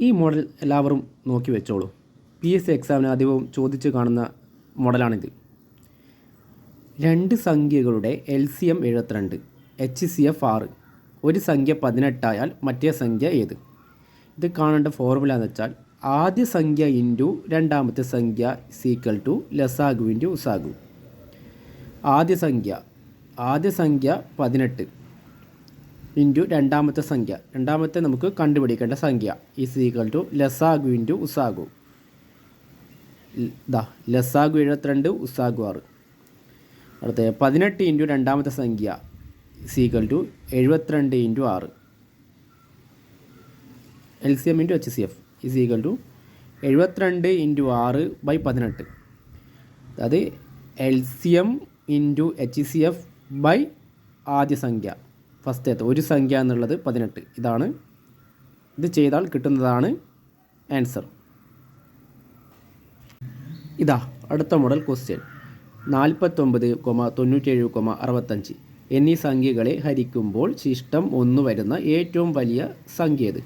ഈ മോഡൽ എല്ലാവരും നോക്കി വെച്ചോളൂ. പി എസ് സി എക്സാമിന് അധികവും ചോദിച്ച് കാണുന്ന മോഡലാണിത് രണ്ട് സംഖ്യകളുടെ എൽ സി എം എഴുപത്തിരണ്ട് എച്ച് സി എഫ് ആറ്. ഒരു സംഖ്യ പതിനെട്ടായാൽ മറ്റേ സംഖ്യ ഏത്? ഇത് കാണേണ്ട ഫോർമുല എന്ന് വെച്ചാൽ ആദ്യ സംഖ്യ ഇന്റു രണ്ടാമത്തെ സംഖ്യ സീക്വൽ ടു ലസാഗു ഇന്റു ഉസാഗു ആദ്യ സംഖ്യ ആദ്യ സംഖ്യ പതിനെട്ട്. ഇന്റു രണ്ടാമത്തെ സംഖ്യ. രണ്ടാമത്തെ നമുക്ക് കണ്ടുപിടിക്കേണ്ട സംഖ്യ. ഈസ് ഈക്വൽ ടു ലസാഗു ഇന്റു ഉസാഗു ദാ ലസാഗു എഴുപത്തിരണ്ട് ഉസാഗു ആറ്. അടുത്ത പതിനെട്ട് ഇന്റു രണ്ടാമത്തെ സംഖ്യ. സീക്വൽ ടു എഴുപത്തിരണ്ട് ഇന്റു ആറ്. L C M into H C F is equal to എഴുപത്തിരണ്ട് ഇന്റു ആറ് ബൈ പതിനെട്ട്. അത് L C M into H C F by ആദ്യ സംഖ്യ. ഫസ്റ്റത്തെ ഒരു സംഖ്യ എന്നുള്ളത് പതിനെട്ട്. ഇതാണ്. ഇത് ചെയ്താൽ കിട്ടുന്നതാണ് ആൻസർ. ഇതാ അടുത്ത മോഡൽ ക്വസ്റ്റ്യൻ നാൽപ്പത്തൊമ്പത് കൊമ തൊണ്ണൂറ്റേഴ് കൊമ അറുപത്തഞ്ച്. എന്നീ സംഖ്യകളെ ഹരിക്കുമ്പോൾ ശിഷ്ടം ഒന്ന് വരുന്ന ഏറ്റവും വലിയ സംഖ്യ ഇത്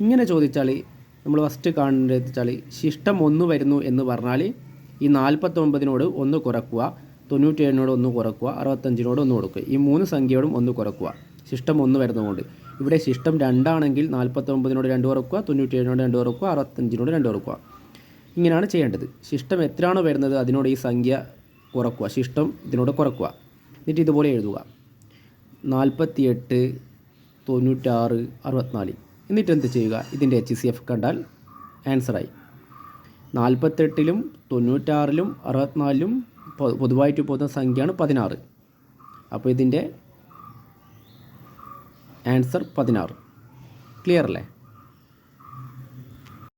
ഇങ്ങനെ ചോദിച്ചാൽ നമ്മൾ ഫസ്റ്റ് കാണേണ്ടത് വെച്ചാൽ ശിഷ്ടം ഒന്ന് വരുന്നു എന്ന് പറഞ്ഞാൽ ഈ നാൽപ്പത്തൊമ്പതിനോട് ഒന്ന് കുറക്കുക. തൊണ്ണൂറ്റേഴിനോട് ഒന്ന് കുറക്കുക അറുപത്തഞ്ചിനോട് ഒന്ന് കൊടുക്കുക. ഈ മൂന്ന് സംഖ്യയോടും ഒന്ന് കുറക്കുക. ശിഷ്ടം ഒന്ന് വരുന്നതുകൊണ്ട്. ഇവിടെ ശിഷ്ടം രണ്ടാണെങ്കിൽ നാൽപ്പത്തൊമ്പതിനോട് രണ്ട് കുറക്കുക തൊണ്ണൂറ്റേഴിനോട് രണ്ട് കുറക്കുക അറുപത്തഞ്ചിനോട് രണ്ട് കുറക്കുക. ഇങ്ങനെയാണ് ചെയ്യേണ്ടത്. ശിഷ്ടം എത്രയാണോ വരുന്നത് അതിനോട് ഈ സംഖ്യ കുറക്കുക. ശിഷ്ടം ഇതിനോട് കുറക്കുക. എന്നിട്ട് ഇതുപോലെ എഴുതുക. നാൽപ്പത്തിയെട്ട് തൊണ്ണൂറ്റാറ് അറുപത്തിനാല്. എന്നിട്ട് എന്ത് ചെയ്യുക? ഇതിന്റെ എച്ച് സി എഫ് കണ്ടാൽ ആൻസറായി നാൽപ്പത്തെട്ടിലും തൊണ്ണൂറ്റാറിലും അറുപത്തിനാലിലും പൊതുവായിട്ട് പോകുന്ന സംഖ്യയാണ് പതിനാറ്. അപ്പോൾ ഇതിന്റെ ആൻസർ പതിനാറ്. ക്ലിയർ അല്ലേ